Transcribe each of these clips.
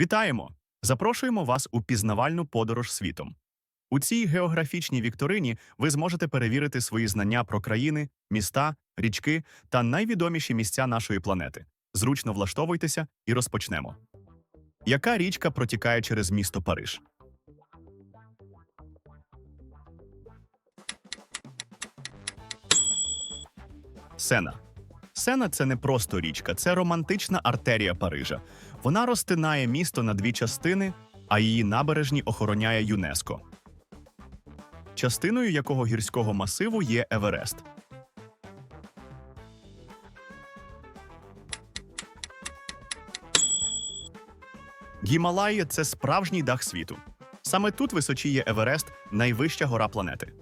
Вітаємо! Запрошуємо вас у пізнавальну подорож світом. У цій географічній вікторині ви зможете перевірити свої знання про країни, міста, річки та найвідоміші місця нашої планети. Зручно влаштовуйтеся і розпочнемо. Яка річка протікає через місто Париж? Сена. Сена це не просто річка, це романтична артерія Парижа. Вона розтинає місто на дві частини, а її набережні охороняє ЮНЕСКО. Частиною якого гірського масиву є Еверест. Гімалаї це справжній дах світу. Саме тут височіє Еверест, найвища гора планети.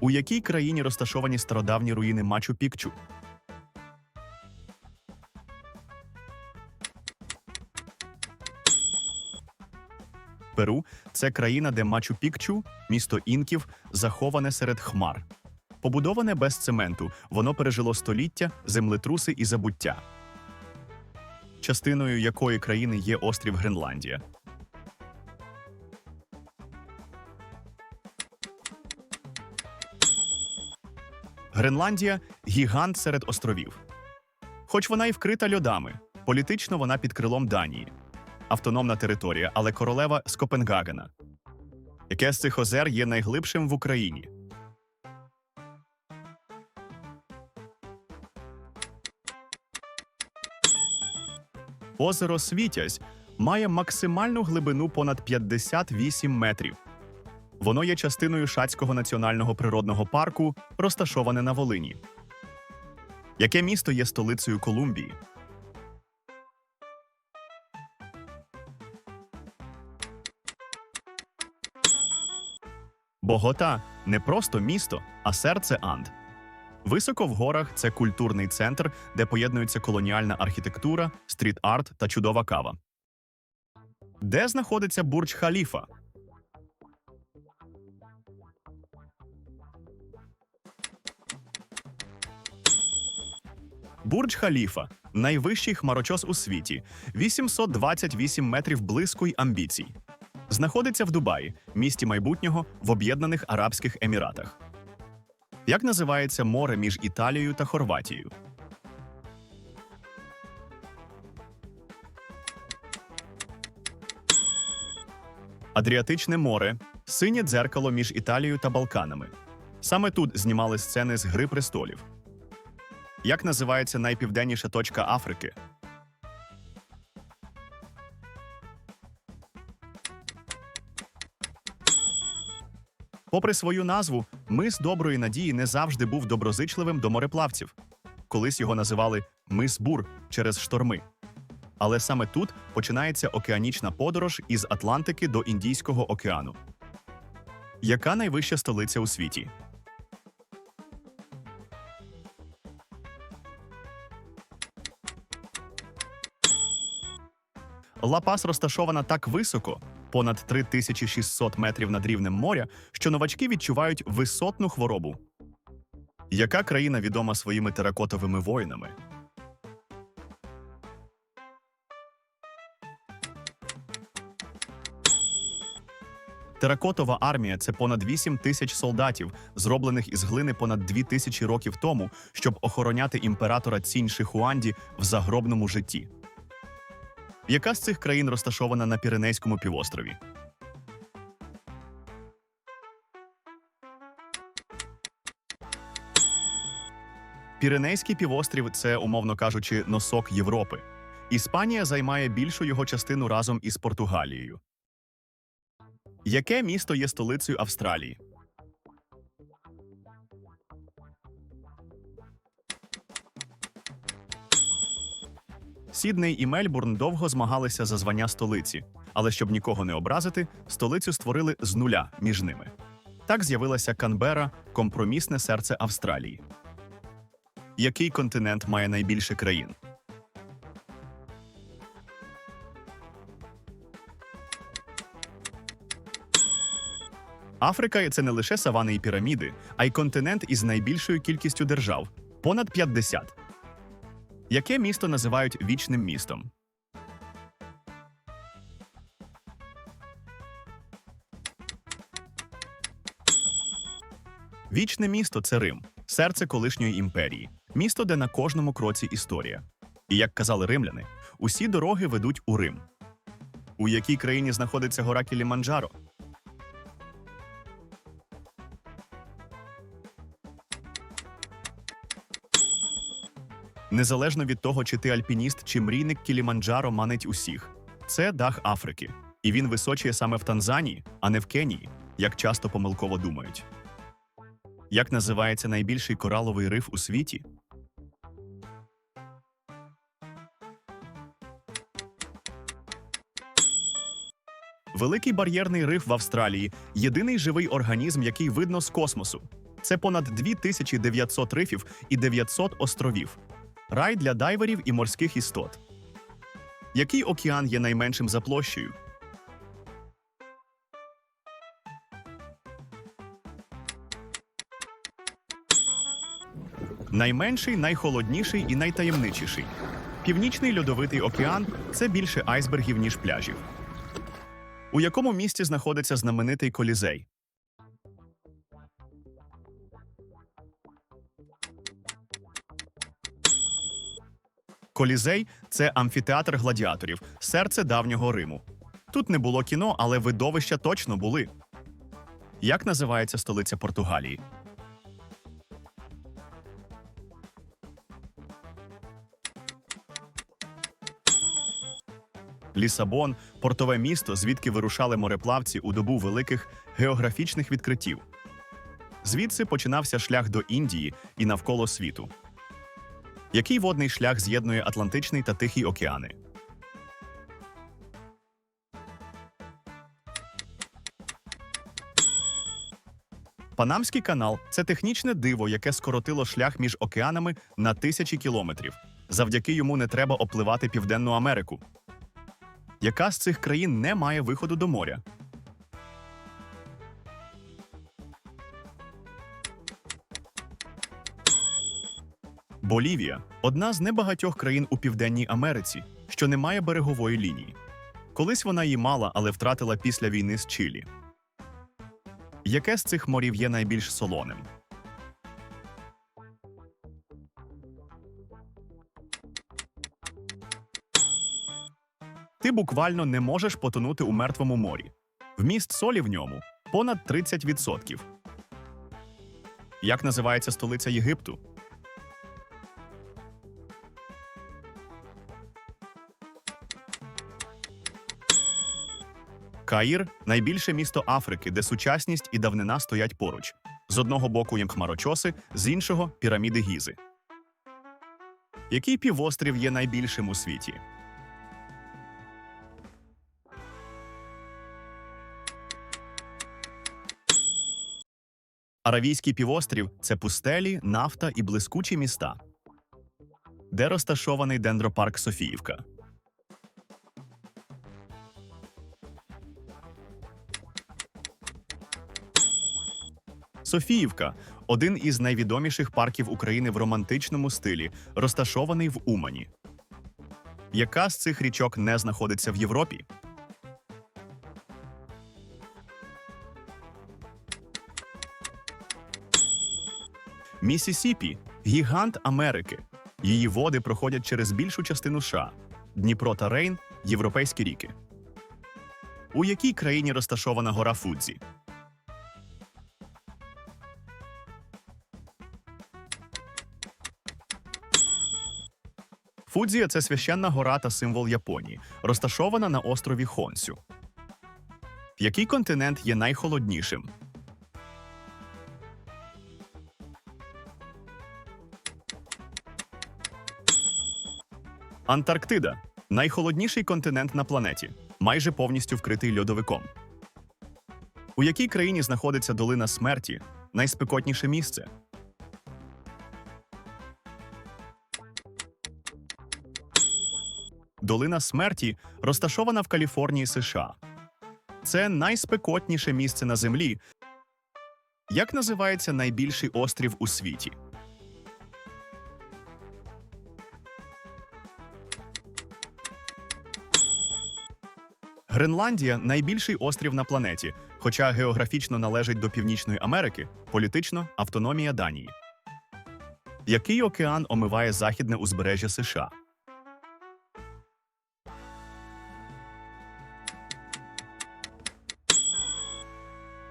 У якій країні розташовані стародавні руїни Мачу Пікчу? Перу це країна, де Мачу Пікчу, місто інків, заховане серед хмар. Побудоване без цементу, воно пережило століття, землетруси і забуття. Частиною якої країни є острів Гренландія. Гренландія гігант серед островів. Хоч вона і вкрита льодами, політично вона під крилом Данії. Автономна територія, але королева з Копенгагена. Яке з цих озер є найглибшим в Україні? Озеро Світязь має максимальну глибину понад 58 метрів. Воно є частиною Шацького національного природного парку, розташоване на Волині. Яке місто є столицею Колумбії? Богота не просто місто, а серце Анд. Високо в горах це культурний центр, де поєднуються колоніальна архітектура, стріт-арт та чудова кава. Де знаходиться Бурдж Халіфа? Бурдж Халіфа найвищий хмарочос у світі 828 метрів блиску й амбіцій. Знаходиться в Дубаї, місті майбутнього в Об'єднаних Арабських Еміратах. Як називається море між Італією та Хорватією? Адріатичне море синє дзеркало між Італією та Балканами. Саме тут знімали сцени з Гри престолів. Як називається найпівденніша точка Африки? Попри свою назву, мис доброї надії не завжди був доброзичливим до мореплавців. Колись його називали мис Бур через шторми. Але саме тут починається океанічна подорож із Атлантики до Індійського океану. Яка найвища столиця у світі? Ла-Пас розташована так високо, понад 3600 метрів над рівнем моря, що новачки відчувають висотну хворобу. Яка країна відома своїми теракотовими воїнами? Теракотова армія це понад 8 тисяч солдатів, зроблених із глини понад 2 тисячі років тому, щоб охороняти імператора Цінь Шихуанді в загробному житті. Яка з цих країн розташована на Піренейському півострові? Піренейський півострів це, умовно кажучи, носок Європи. Іспанія займає більшу його частину разом із Португалією. Яке місто є столицею Австралії? Сідней і Мельбурн довго змагалися за звання столиці, але щоб нікого не образити, столицю створили з нуля між ними. Так з'явилася Канбера, компромісне серце Австралії. Який континент має найбільше країн? Африка це не лише савани і піраміди, а й континент із найбільшою кількістю держав понад 50. Яке місто називають вічним містом? Вічне місто це Рим, серце колишньої імперії, місто, де на кожному кроці історія. І як казали римляни, усі дороги ведуть у Рим. У якій країні знаходиться гора Кіліманджаро? Незалежно від того, чи ти альпініст, чи мрійник Кіліманджаро манить усіх. Це дах Африки, і він височує саме в Танзанії, а не в Кенії, як часто помилково думають. Як називається найбільший кораловий риф у світі? Великий бар'єрний риф в Австралії єдиний живий організм, який видно з космосу. Це понад 2900 рифів і 900 островів. Рай для дайверів і морських істот. Який океан є найменшим за площею? Найменший, найхолодніший і найтаємничіший. Північний льодовитий океан це більше айсбергів, ніж пляжів. У якому місті знаходиться знаменитий колізей? Колізей це амфітеатр гладіаторів, серце давнього Риму. Тут не було кіно, але видовища точно були. Як називається столиця Португалії? Лісабон портове місто, звідки вирушали мореплавці у добу великих географічних відкриттів. Звідси починався шлях до Індії і навколо світу. Який водний шлях з'єднує Атлантичний та Тихий океани? Панамський канал це технічне диво, яке скоротило шлях між океанами на тисячі кілометрів. Завдяки йому не треба опливати Південну Америку. Яка з цих країн не має виходу до моря? Болівія одна з небагатьох країн у Південній Америці, що не має берегової лінії. Колись вона її мала, але втратила після війни з Чилі. Яке з цих морів є найбільш солоним? Ти буквально не можеш потонути у мертвому морі. Вміст солі в ньому понад 30%. Як називається столиця Єгипту? Каїр найбільше місто Африки, де сучасність і давнина стоять поруч. З одного боку є хмарочоси, з іншого піраміди Гізи. Який півострів є найбільшим у світі? Аравійський півострів це пустелі, нафта і блискучі міста. Де розташований дендропарк Софіївка? Софіївка один із найвідоміших парків України в романтичному стилі, розташований в Умані. Яка з цих річок не знаходиться в Європі? Місісіпі гігант Америки. Її води проходять через більшу частину США Дніпро та Рейн європейські ріки. У якій країні розташована гора Фудзі? Фудзія це священна гора та символ Японії, розташована на острові Хонсю. Який континент є найхолоднішим? Антарктида найхолодніший континент на планеті, майже повністю вкритий льодовиком. У якій країні знаходиться долина смерті найспекотніше місце? Долина смерті розташована в Каліфорнії, США. Це найспекотніше місце на землі. Як називається найбільший острів у світі? Гренландія найбільший острів на планеті, хоча географічно належить до Північної Америки, політично автономія Данії. Який океан омиває західне узбережжя США?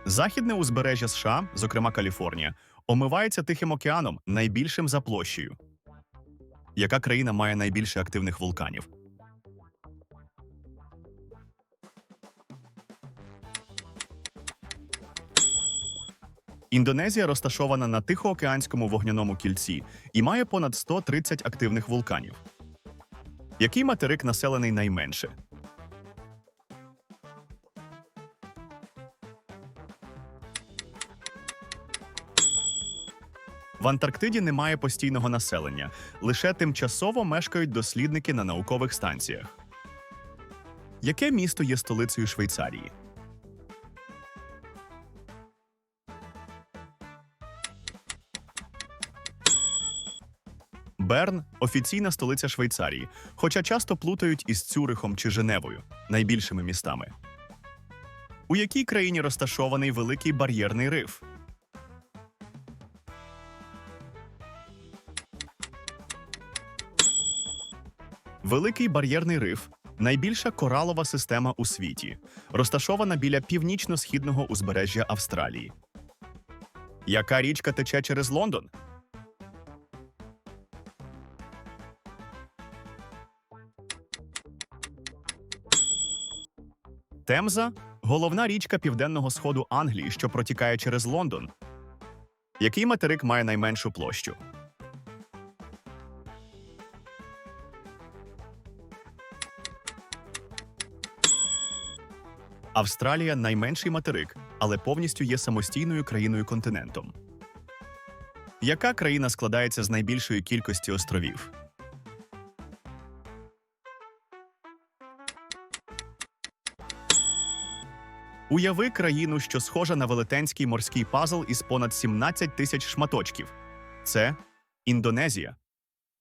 Західне узбережжя США, зокрема Каліфорнія, омивається Тихим океаном найбільшим за площею. Яка країна має найбільше активних вулканів? Індонезія розташована на Тихоокеанському вогняному кільці і має понад 130 активних вулканів. Який материк населений найменше? В Антарктиді немає постійного населення, лише тимчасово мешкають дослідники на наукових станціях. Яке місто є столицею Швейцарії? Берн офіційна столиця Швейцарії, хоча часто плутають із Цюрихом чи Женевою, найбільшими містами. У якій країні розташований великий бар'єрний риф? Великий бар'єрний риф найбільша коралова система у світі, розташована біля північно-східного узбережжя Австралії. Яка річка тече через Лондон? Темза головна річка південного сходу Англії, що протікає через Лондон. Який материк має найменшу площу? Австралія найменший материк, але повністю є самостійною країною континентом. Яка країна складається з найбільшої кількості островів? Уяви країну, що схожа на велетенський морський пазл із понад 17 тисяч шматочків. Це Індонезія.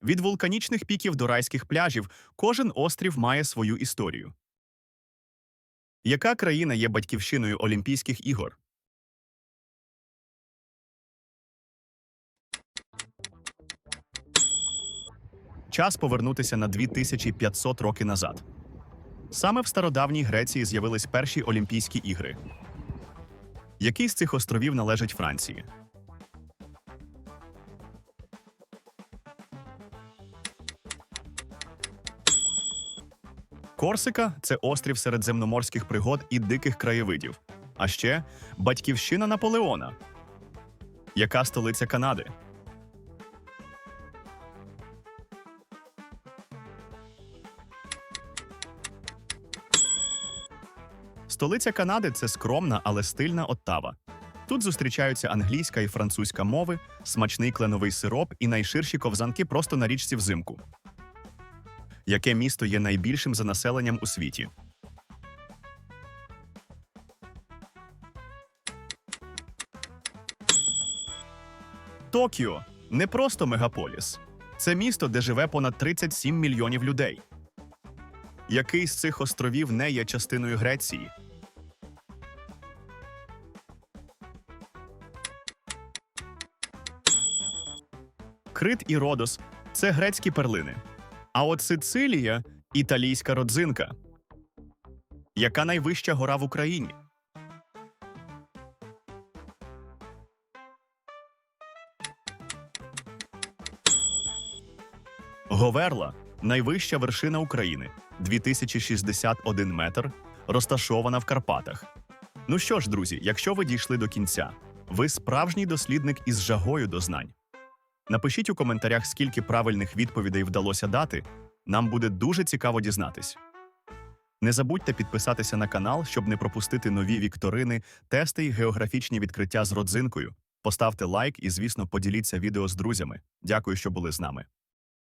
Від вулканічних піків до райських пляжів кожен острів має свою історію. Яка країна є батьківщиною Олімпійських ігор? Час повернутися на 2500 років назад. Саме в стародавній Греції з'явились перші Олімпійські ігри. Який з цих островів належить Франції? Корсика це острів середземноморських пригод і диких краєвидів. А ще батьківщина Наполеона. Яка столиця Канади? Столиця Канади це скромна, але стильна Оттава. Тут зустрічаються англійська і французька мови, смачний кленовий сироп і найширші ковзанки просто на річці взимку. Яке місто є найбільшим за населенням у світі? Токіо не просто мегаполіс. Це місто, де живе понад 37 мільйонів людей. Який з цих островів не є частиною Греції? Крит і Родос це грецькі перлини. А от Сицилія італійська родзинка. Яка найвища гора в Україні? Говерла найвища вершина України 2061 метр, розташована в Карпатах. Ну що ж, друзі, якщо ви дійшли до кінця, ви справжній дослідник із жагою до знань. Напишіть у коментарях, скільки правильних відповідей вдалося дати. Нам буде дуже цікаво дізнатись. Не забудьте підписатися на канал, щоб не пропустити нові вікторини, тести і географічні відкриття з родзинкою. Поставте лайк і, звісно, поділіться відео з друзями. Дякую, що були з нами.